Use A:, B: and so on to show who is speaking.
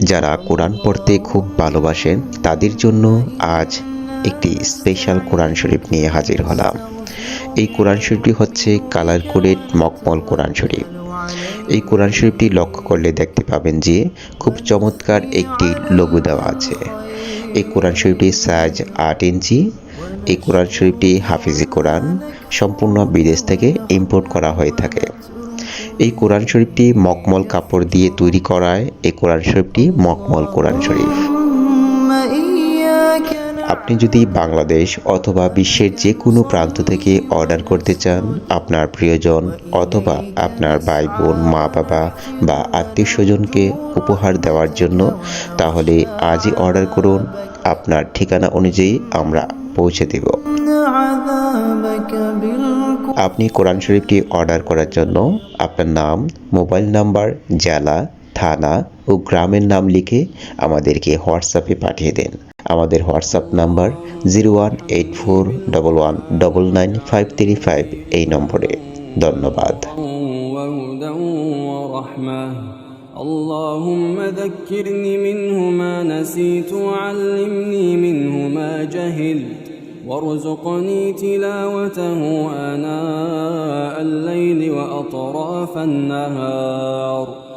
A: যারা কোরআন পড়তে খুব ভালোবাসেন তাদের জন্য আজ একটি স্পেশাল কোরআন শরীফ নিয়ে হাজির হলাম। এই কোরআন শরীফটি হচ্ছে কালার কোডেড মকমল কোরআন শরীফ। এই কোরআন শরীফটি লক্ষ্য করলে দেখতে পাবেন যে খুব চমৎকার একটি লঘু দেওয়া আছে। এই কোরআন শরীফটির সাইজ আট ইঞ্চি। এই কোরআন শরীফটি হাফিজি কোরআন। সম্পূর্ণ বিদেশ থেকে ইম্পোর্ট করা হয়ে থাকে। এই কোরআন শরীফটি মকমল কাপড় দিয়ে তৈরি করায়। এই কোরআন শরীফটি মকমল কোরআন শরীফ। আপনি যদি বাংলাদেশ অথবা বিশ্বের যে কোনো প্রান্ত থেকে অর্ডার করতে চান, আপনার প্রিয়জন অথবা আপনার ভাই বোন মা বাবা বা আত্মীয় স্বজনকে উপহার দেওয়ার জন্য, তাহলে আজই অর্ডার করুন। আপনার ঠিকানা অনুযায়ী আমরা পৌঁছে দেব
B: عذابك بالقرآن
A: আপনি কোরআন শরীফটি অর্ডার করার জন্য আপনার নাম মোবাইল নাম্বার জেলা থানা ও গ্রামের নাম লিখে আমাদেরকে হোয়াটসঅ্যাপে পাঠিয়ে দেন আমাদের WhatsApp number zero one eight four double one double nine five three five এই নম্বরে ধন্যবাদ
C: وهدى ورحمة اللهم ذكرني منه ما نسيت وعلمني منه ما جهلت وارزقني تلاوته آناء الليل وأطراف النهار.